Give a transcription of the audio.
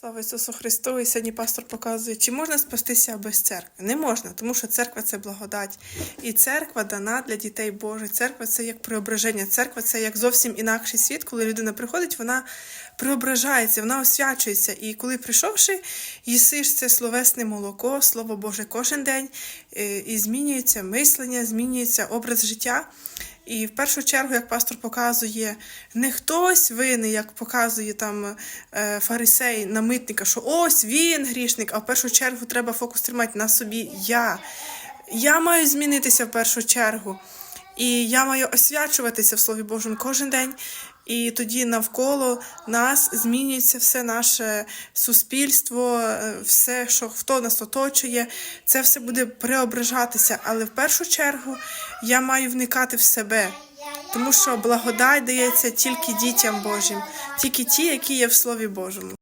Слава Ісусу Христу! І сьогодні пастор показує, чи можна спастися без церкви. Не можна, тому що церква це благодать. І церква дана для дітей Божих. Церква це як преображення. Церква це як зовсім інакший світ. Коли людина приходить, вона преображається, вона освячується. І коли прийшовши, їсиш це словесне молоко, слово Боже кожен день, е, і змінюється мислення, змінюється образ життя. І в першу чергу, як пастор показує, не хтось винний, як показує там е, фарисей на митника, що ось він грішник, а в першу чергу треба фокус тримати на собі я. Я маю змінитися в першу чергу. І я маю освячуватися в Слові Божому кожен день. І тоді навколо нас змінюється все наше суспільство, все, що хто нас оточує, це все буде преображатися. Але в першу чергу я маю вникати в себе, тому що благодать дається тільки дітям Божим, тільки ті, які є в Слові Божому.